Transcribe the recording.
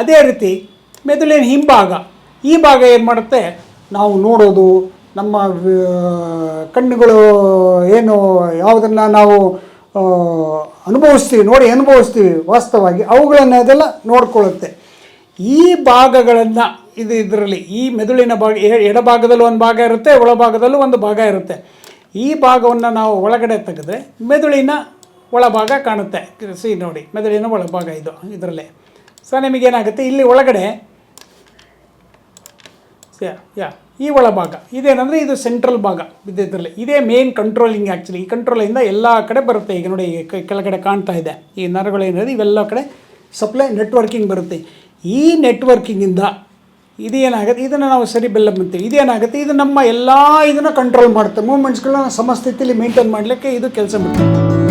ಅದೇ ರೀತಿ ಮೆದುಳಿನ ಹಿಂಭಾಗ, ಈ ಭಾಗ ಏನು ಮಾಡುತ್ತೆ? ನಾವು ನೋಡೋದು ನಮ್ಮ ಕಣ್ಣುಗಳು ಏನು ಯಾವುದನ್ನು ನಾವು ಅನುಭವಿಸ್ತೀವಿ, ನೋಡಿ ಅನುಭವಿಸ್ತೀವಿ ವಾಸ್ತವವಾಗಿ, ಅವುಗಳನ್ನು ಅದೆಲ್ಲ ನೋಡ್ಕೊಳ್ಳುತ್ತೆ. ಈ ಭಾಗಗಳನ್ನು, ಇದು ಇದರಲ್ಲಿ, ಈ ಮೆದುಳಿನ ಭಾಗ ಎಡಭಾಗದಲ್ಲೂ ಒಂದು ಭಾಗ ಇರುತ್ತೆ, ಒಳಭಾಗದಲ್ಲೂ ಒಂದು ಭಾಗ ಇರುತ್ತೆ. ಈ ಭಾಗವನ್ನು ನಾವು ಒಳಗಡೆ ತೆಗೆದ್ರೆ ಮೆದುಳಿನ ಒಳಭಾಗ ಕಾಣುತ್ತೆ. ಸಿ, ನೋಡಿ, ಮೆದುಳಿನ ಒಳಭಾಗ ಇದು, ಇದರಲ್ಲೇ. ಸೊ ನಿಮಗೇನಾಗುತ್ತೆ? ಇಲ್ಲಿ ಒಳಗಡೆ ಯಾ, ಈ ಒಳಭಾಗ ಇದೇನಂದರೆ ಇದು ಸೆಂಟ್ರಲ್ ಭಾಗ ಇದರಲ್ಲಿ ಇದೇ ಮೇನ್ ಕಂಟ್ರೋಲಿಂಗ್ ಆ್ಯಕ್ಚುಲಿ ಈ ಕಂಟ್ರೋಲಿಂದ ಎಲ್ಲ ಕಡೆ ಬರುತ್ತೆ. ಈಗ ನೋಡಿ ಕೆಳಗಡೆ ಕಾಣ್ತಾ ಇದೆ. ಈ ನರಗಳೇನಿದೆ ಇವೆಲ್ಲ ಕಡೆ ಸಪ್ಲೈ ನೆಟ್ವರ್ಕಿಂಗ್ ಬರುತ್ತೆ. ಈ ನೆಟ್ವರ್ಕಿಂಗಿಂದ ಇದೇನಾಗುತ್ತೆ? ಇದನ್ನು ನಾವು ಸರಿ ಬೆಲ್ಲ ಬಂತೀವಿ. ಇದೇನಾಗುತ್ತೆ? ಇದು ನಮ್ಮ ಎಲ್ಲ ಇದನ್ನು ಕಂಟ್ರೋಲ್ ಮಾಡುತ್ತೆ. ಮೂಮೆಂಟ್ಸ್ಗಳನ್ನ ಸಮಸ್ಥಿತಿಯಲ್ಲಿ ಮೇಂಟೈನ್ ಮಾಡಲಿಕ್ಕೆ ಇದು ಕೆಲಸ ಮಾಡುತ್ತೆ